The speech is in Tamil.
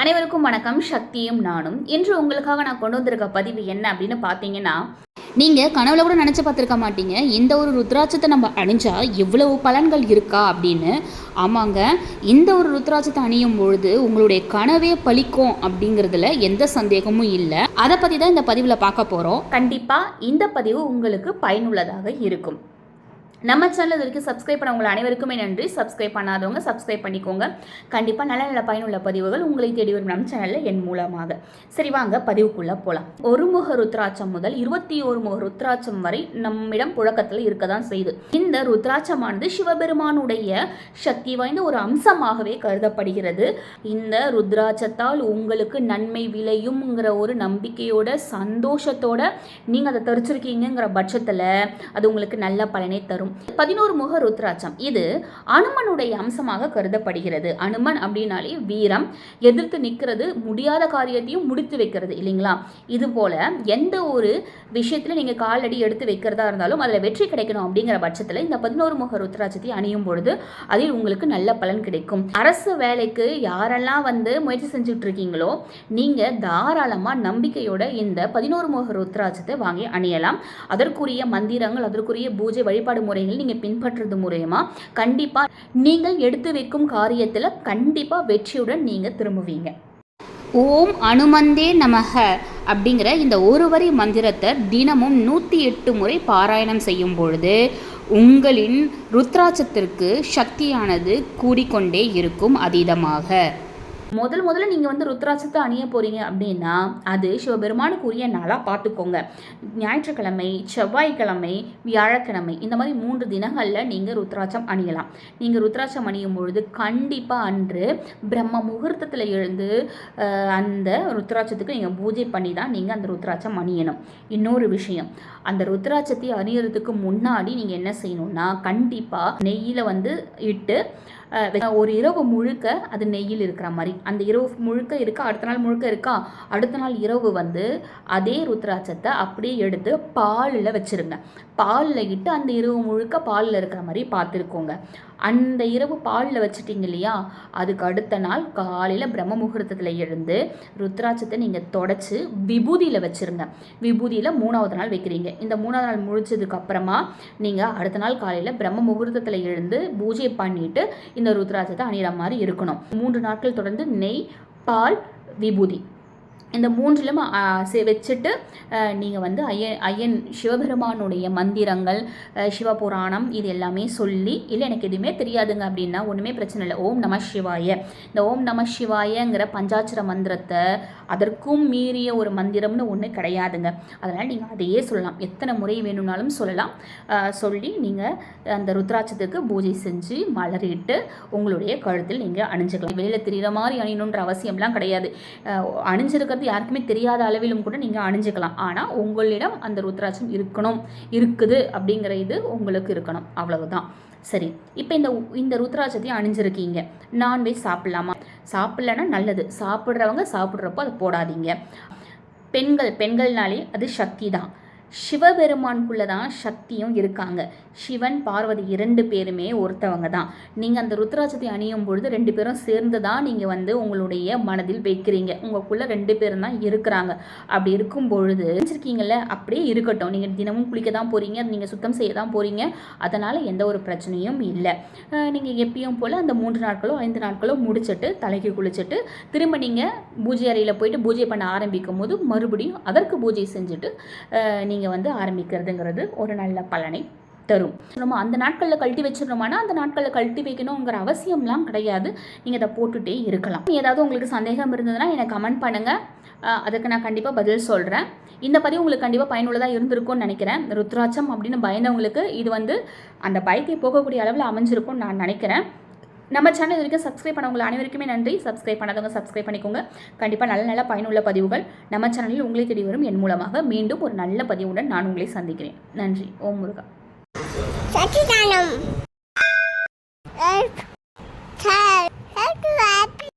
அனைவருக்கும் வணக்கம். சக்தியும் நானும். இன்று உங்களுக்காக நான் கொண்டு வந்திருக்க பதிவு என்ன அப்படின்னு பார்த்தீங்கன்னா நீங்கள் கனவுல கூட நினச்சி பார்த்துருக்க மாட்டீங்க. இந்த ஒரு ருத்ராட்சத்தை நம்ம அணிஞ்சா எவ்வளவு பலன்கள் இருக்கா அப்படின்னு. ஆமாங்க. இந்த ஒரு ருத்ராட்சத்தை அணியும் பொழுது உங்களுடைய கனவே பலிக்கும் அப்படிங்கிறதுல எந்த சந்தேகமும் இல்லை. அதை பற்றி தான் இந்த பதிவில் பார்க்க போகிறோம் கண்டிப்பாக இந்த பதிவு உங்களுக்கு பயனுள்ளதாக இருக்கும். நம்ம சேனல் இது வரைக்கும் சப்ஸ்கிரைப் பண்ணவங்க அனைவருக்குமே நன்றி. சப்ஸ்கிரைப் பண்ணாதவங்க சப்ஸ்கிரைப் பண்ணிக்கோங்க. கண்டிப்பாக நல்ல நல்ல பயனுள்ள பதிவுகள் உங்களை தேடி வரும் நம்ம சேனலில் என் மூலமாக. சரி வாங்க பதிவுக்குள்ளே போகலாம் ஒரு முக ருத்ராட்சம் முதல் இருபத்தி ஒரு முக ருத்ராட்சம் வரை நம்மிடம் புழக்கத்தில் இருக்க தான் செய்யுது. இந்த ருத்ராட்சமானது சிவபெருமானுடைய சக்தி வாய்ந்த ஒரு அம்சமாகவே கருதப்படுகிறது. இந்த ருத்ராட்சத்தால் உங்களுக்கு நன்மை விளையும்ங்கிற ஒரு நம்பிக்கையோட சந்தோஷத்தோட நீங்கள் அதை தெரிச்சிருக்கீங்கிற பட்சத்தில் அது உங்களுக்கு நல்ல பலனை தரும். பதினோரு முக ருத்ராட்சம். இது அனுமனுடைய அம்சமாக கருதப்படுகிறது. அனுமன் அப்படின்னாலே வீரம் எதிர்த்து நிற்கிறது முடியாத காரியத்தையும் முடித்து வைக்கிறது இல்லைங்களா? இது போல எந்த ஒரு விஷயத்தில் நீங்கள் காலடி எடுத்து வைக்கிறதா இருந்தாலும் அதில் வெற்றி கிடைக்கணும் அப்படிங்கிற பட்சத்தில் இந்த பதினோரு முக ருத்ராட்சத்தை அணியும் பொழுது அதில் உங்களுக்கு நல்ல பலன் கிடைக்கும். அரசு வேலைக்கு யாரெல்லாம் வந்து முயற்சி செஞ்சுட்டு இருக்கீங்களோ நீங்கள் தாராளமாக நம்பிக்கையோட இந்த பதினோரு முக ருத்ராட்சத்தை வாங்கி அணியலாம். அதற்குரிய மந்திரங்கள் அதற்குரிய பூஜை வழிபாடு முறை முறைகள் நீங்கள் பின்பற்றுறது மூலயமா கண்டிப்பாக நீங்கள் எடுத்து வைக்கும் காரியத்தில் கண்டிப்பாக வெற்றியுடன் நீங்கள் திரும்புவீங்க. ஓம் அனுமந்தே நமக அப்படிங்கிற இந்த ஒரு வரி மந்திரத்தை தினமும் நூற்றி எட்டு முறை பாராயணம் செய்யும் பொழுது உங்களின் ருத்ராட்சத்திற்கு சக்தியானது கூடிக்கொண்டே இருக்கும் அதீதமாக. முதல் முதல்ல நீங்கள் வந்து ருத்ராட்சத்தை அணிய போகிறீங்க அப்படின்னா அது சிவபெருமானுக்குரிய நாளாக பார்த்துக்கோங்க ஞாயிற்றுக்கிழமை செவ்வாய்க்கிழமை வியாழக்கிழமை இந்த மாதிரி மூன்று தினங்களில் நீங்கள் ருத்ராட்சம் அணியலாம். நீங்கள் ருத்ராட்சம் அணியும் பொழுது கண்டிப்பாக அன்று பிரம்ம முகூர்த்தத்தில் எழுந்து அந்த ருத்ராட்சத்துக்கு நீங்கள் பூஜை பண்ணி தான் நீங்கள் அந்த ருத்ராட்சம் அணியணும். இன்னொரு விஷயம் அந்த ருத்ராட்சத்தை அணியறதுக்கு முன்னாடி நீங்கள் என்ன செய்யணும்னா கண்டிப்பாக நெய்யில் வந்து இட்டு ஒரு இரவு முழுக்க அது நெய்யில் இருக்கிற மாதிரி அந்த இரவு முழுக்க இருக்கா அடுத்த நாள் முழுக்க இருக்கா? அடுத்த நாள் இரவு வந்து அதே ருத்ராட்சத்தை அப்படியே எடுத்து பாலில் வச்சுருங்க. பாலில் இட்டு அந்த இரவு முழுக்க பாலில் இருக்கிற மாதிரி பார்த்துருக்கோங்க. அந்த இரவு பாலில் வச்சுட்டிங்க இல்லையா? அதுக்கு அடுத்த நாள் காலையில் பிரம்ம முகூர்த்தத்தில் எழுந்து ருத்ராட்சத்தை நீங்கள் தொடச்சி விபூதியில் வச்சிருங்க. விபூதியில் மூணாவது நாள் வைக்கிறீங்க. இந்த மூணாவது நாள் முடிச்சதுக்கு அப்புறமா நீங்கள் அடுத்த நாள் காலையில் பிரம்ம முகூர்த்தத்தில் எழுந்து பூஜை பண்ணிட்டு இந்த ருத்ராட்சத்தை அணிகிற மாதிரி இருக்கணும். மூன்று நாட்கள் தொடர்ந்து நெய் பால் விபூதி. இந்த மூன்றிலும் வச்சுட்டு நீங்கள் வந்து ஐயன் ஐயன் சிவபெருமானுடைய மந்திரங்கள் சிவபுராணம் இது எல்லாமே சொல்லி இல்லை எனக்கு எதுவுமே தெரியாதுங்க அப்படின்னா ஒன்றுமே பிரச்சனை இல்லை. ஓம் நம சிவாய. இந்த ஓம் நம சிவாயங்கிற பஞ்சாட்சர மந்திரத்தை அதற்கும் மீறிய ஒரு மந்திரம்னு ஒன்று கிடையாதுங்க. அதனால் நீங்கள் அதையே சொல்லலாம். எத்தனை முறை வேணும்னாலும் சொல்லலாம். சொல்லி நீங்கள் அந்த ருத்ராட்சத்துக்கு பூஜை செஞ்சு மலரிட்டு உங்களுடைய கழுத்தில் நீங்கள் அணிஞ்சுக்கலாம். வெளியில் தெரிகிற மாதிரி அணியணுன்ற அவசியம்லாம் கிடையாது. அணிஞ்சிருக்க அணிஞ்சிருக்கிறது யாருக்குமே தெரியாத அளவிலும் கூட நீங்கள் அணிஞ்சுக்கலாம். ஆனால் உங்களிடம் அந்த ருத்ராட்சம் இருக்கணும் இருக்குது அப்படிங்கிற இது உங்களுக்கு இருக்கணும். அவ்வளவுதான். சரி இப்போ இந்த இந்த ருத்ராட்சத்தையும் அணிஞ்சிருக்கீங்க. நான்வெஜ் சாப்பிட்லாமா? சாப்பிட்லன்னா நல்லது. சாப்பிட்றவங்க சாப்பிட்றப்போ அதை போடாதீங்க. பெண்கள் பெண்கள்னாலே அது சக்தி தான் சிவபெருமானுக்குள்ளே தான் சக்தியும் இருக்காங்க. சிவன் பார்வதி இரண்டு பேருமே ஒருத்தவங்க தான். நீங்கள் அந்த ருத்ராட்சத்தை அணியும் பொழுது ரெண்டு பேரும் சேர்ந்து தான் நீங்கள் வந்து உங்களுடைய மனதில் வைக்கிறீங்க. உங்களுக்குள்ளே ரெண்டு பேரும் தான் இருக்கிறாங்க. அப்படி இருக்கும் பொழுது நினச்சிருக்கீங்கள அப்படியே இருக்கட்டும். நீங்கள் தினமும் குளிக்க தான் போகிறீங்க நீங்கள் சுத்தம் செய்ய தான் போகிறீங்க அதனால் எந்த ஒரு பிரச்சனையும் இல்லை. நீங்கள் எப்பயும் போல் அந்த மூன்று நாட்களோ ஐந்து நாட்களோ முடிச்சுட்டு தலைக்கு குளிச்சுட்டு திரும்ப நீங்கள் பூஜை அறையில் போயிட்டு பூஜை பண்ண ஆரம்பிக்கும் போது மறுபடியும் அதற்கு பூஜை செஞ்சுட்டு நீங்கள் நீங்கள் வந்து ஆரம்பிக்கிறதுங்கிறது ஒரு நல்ல பலனை தரும். நம்ம அந்த நாட்களில் கழட்டி வச்சிடணுமானா அந்த நாட்களில் கழட்டி வைக்கணுங்கிற அவசியம்லாம் கிடையாது. நீங்கள் இதை போட்டுகிட்டே இருக்கலாம். ஏதாவது உங்களுக்கு சந்தேகம் இருந்ததுன்னா எனக்கு கமெண்ட் பண்ணுங்கள் அதுக்கு நான் கண்டிப்பாக பதில் சொல்கிறேன் இந்த பதிவு உங்களுக்கு கண்டிப்பாக பயனுள்ளதாக இருந்திருக்கும்னு நினைக்கிறேன். ருத்ராட்சம் அப்படின்னு பயந்தவங்களுக்கு இது வந்து அந்த பயத்தை போகக்கூடிய அளவில் அமைஞ்சிருக்கும்னு நான் நினைக்கிறேன். நம்ம சேனல் இது வரைக்கும் சப்ஸ்கிரைப் பண்ணவங்க அனைவருக்குமே நன்றி. சப்ஸ்கிரைப் பண்ணாதவங்க சப்ஸ்கிரைப் பண்ணிக்கோங்க. கண்டிப்பாக நல்ல நல்ல பயனுள்ள பதிவுகள் நம்ம சேனலில் உங்களை தேடி வரும். என் மூலமாக மீண்டும் ஒரு நல்ல பதிவுடன் நான் உங்களை சந்திக்கிறேன். நன்றி. ஓம் முருகா. சச்சிதானம்.